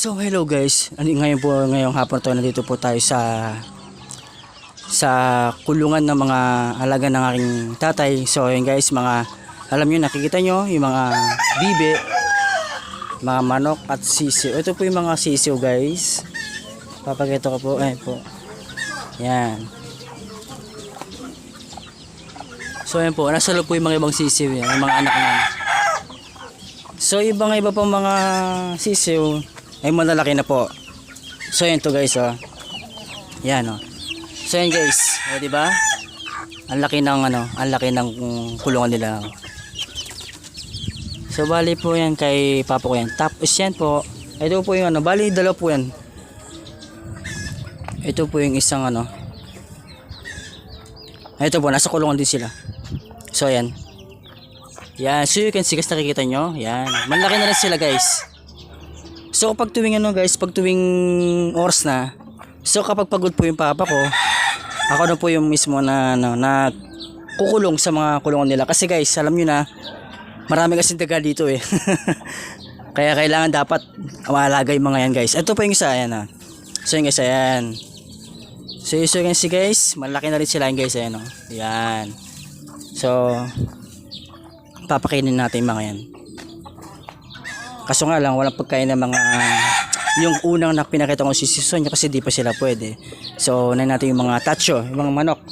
So hello guys, ngayon po ngayong hapon to nandito po tayo sa sa kulungan ng mga alaga ng aking tatay. So ayun guys, mga alam niyo nakikita nyo yung mga bibe, mga manok at sisiw. Ito po yung mga sisiw guys. Papakita ko po, ayun po. Yan. So ayun po, nasa loob po yung mga ibang sisiw yan, yung mga anak niyan. So ibang iba pang mga sisiw ay malalaki na po. So yan to guys oh. Yan oh. So yan guys, o di ba? Ang laki ng ano, ang laki ng kulungan nila. So bali po yan kay papa ko yan. Tapos yan po, ito po yung ano, bali dalawa po yan. Ito po yung isang ano. Ito po, nasa kulungan din sila. So ayan. Yan, so you can see, guys, nakikita nyo. Yan, malaki na rin sila guys. So kapag tuwing ano guys, pag tuwing oras na, so kapag pagod po yung papa ko, ako na po yung mismo na, ano, na kukulong sa mga kulungan nila. Kasi guys, alam nyo na, marami kasi taga dito eh. Kaya kailangan dapat maalaga yung mga yan guys. Ito po yung isa, ayan ah. So yun guys, ayan. So you can see guys, malaki na rin sila yun guys, ayan oh. Yan. So, papakainin natin yung mga yan. Kaso nga lang, walang pagkain ng mga yung unang na pinakita ko si Sonya kasi di pa sila pwede. So, unahin natin yung mga tacho, yung mga manok.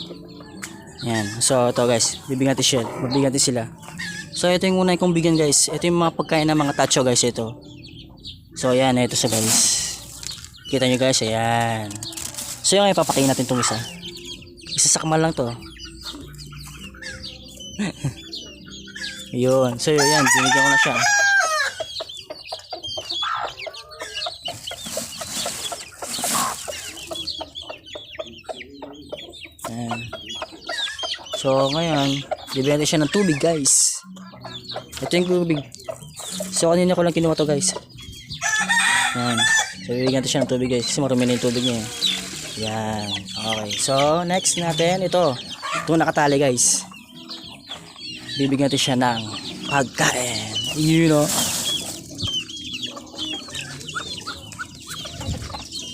Yan. So, ito guys, bibigyan natin siya. Mabigyan natin sila. So, ito yung unay kong bigyan guys. Ito yung mga pagkain ng mga tacho guys, ito. So, yan, ito sa guys. Kita nyo guys, ayan. So, yung ipapakain natin itong isa. Isasakmal lang to. Yun. So, yan, binigyan ko na siya. So, ngayon, natin siya ng tubig, guys. Ito yung tubig. So, kanina ko lang kinuha to, guys. Ayan. So, bibigyan natin siya ng tubig, guys. Kasi marumi na yung tubig niya. eh. Yan. Okay. So, next natin, ito. Ito nakatali, guys. Bibigyan natin siya ng pagkain. You know.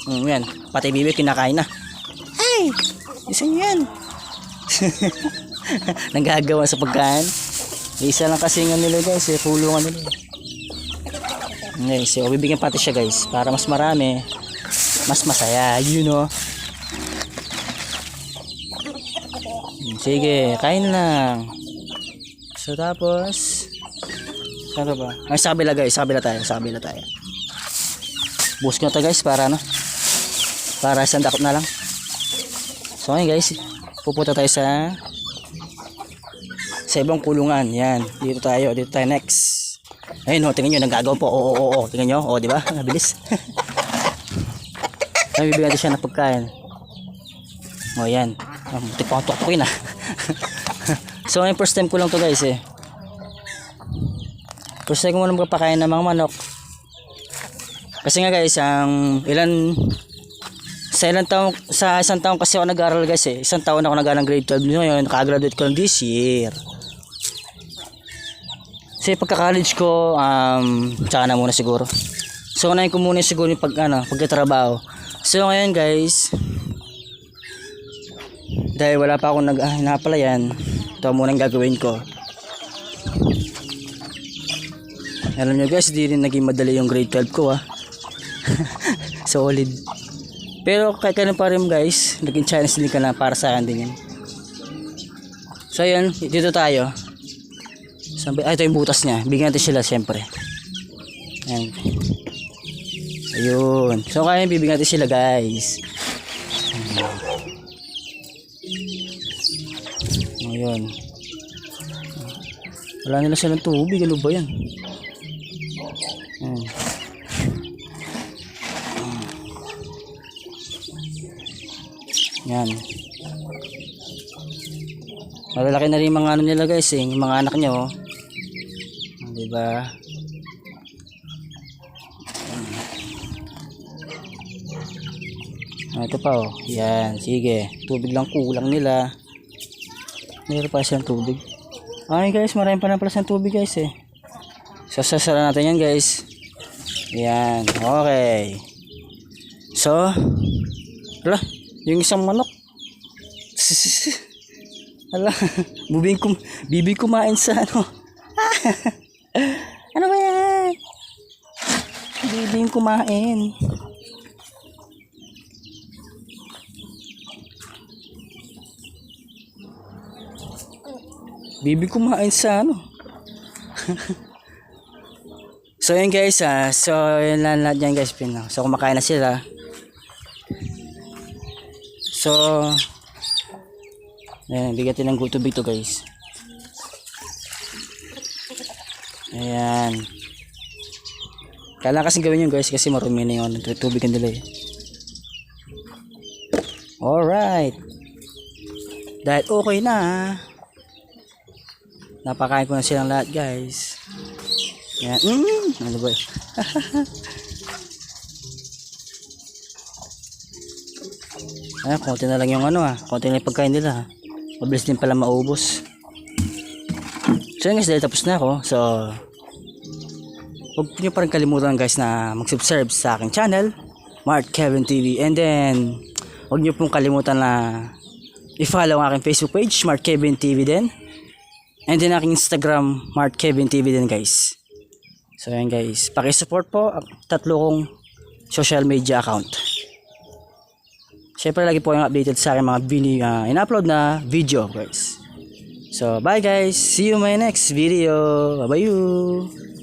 Mm, yan. Pati bibi kinakain na. Ay! Isa yan. Nanggagawa sa pagkain. Isa lang kasi nga nila guys, eh, pulungan nila. Okay, so bibigyan pati siya guys para mas marami, mas masaya, you know. Sige, kain lang. So tapos, saan ba? Ay, sa guys, sa kabila tayo, sa kabila tayo. Bus ko na to guys para ano, para isang dakot na lang. So ngayon guys, pupunta tayo sa sa ibang kulungan. Yan, dito tayo, dito tayo next. Ayun, oh, tingnan nyo, nagagawa po. Oo, oo, oo, tingnan nyo. Oh, di ba? Nabilis. Ay, bibigyan natin siya ng pagkain. Oh, yan. Oh, buti pa tuktukin ah. so, ngayon first time ko lang to guys eh. First time ko muna magpapakain ng mga manok. Kasi nga guys, ang ilan sa ilang taon sa isang taon kasi ako nag-aaral guys eh. Isang taon ako nag-aaral ng grade 12 ngayon, naka-graduate ko lang this year. Kasi pagka-college ko, um, tsaka na muna siguro. So, unahin ko muna siguro yung pag, ano, pagkatrabaho. So, ngayon guys, dahil wala pa akong nag-hinapalayan, ito muna ang gagawin ko. Alam nyo guys, di rin naging madali yung grade 12 ko ah. Solid. Pero kahit ganun pa rin guys, naging challenge din ka na para sa akin din yan. So yun, dito tayo. Sabi, ah, ito yung butas niya. Bigyan natin sila siyempre. Ayan. Ayun. So kaya bibigyan natin sila guys. Ayun. Wala nila silang tubig. Ano ba yan? Ayan. Yan. Malalaki na rin mga ano nila guys eh, yung mga anak nyo. oh. Di ba? Ah, ito pa oh. Yan, sige. Tubig lang kulang nila. Mayroon pa siyang tubig. Ay guys, marami pa na pala siyang tubig guys eh. Sasasara natin yan guys. Yan, okay. So, ala, yung isang manok. Ala, bibig kum bibig kumain sa ano. ano ba yan? Bibig kumain. Bibig kumain sa ano. so yun guys, ah, so yun lang lahat yan guys. So kumakain na sila. So, ayan, bigatin ng tubig to guys. Ayan. Kailangan kasi gawin yun guys kasi marumi na ano, tubig ang nila eh. Alright. Dahil okay na. Napakain ko na silang lahat guys. Ayan. Mm, ano ba? Ayan, konti na lang yung ano ah. Konti na yung pagkain nila ah. Mabilis din pala maubos. So yun guys, dahil tapos na ako. So, huwag niyo pa rin kalimutan guys na mag-subscribe sa aking channel, Mark Kevin TV. And then, huwag niyo pong kalimutan na i-follow ang aking Facebook page, Mark Kevin TV din. And then aking Instagram, Mark Kevin TV din guys. So yan guys, pakisupport po ang tatlo kong social media account. Siyempre lagi po yung updated sa aking mga bini, uh, in-upload na video guys. So bye guys, see you my next video. Bye bye.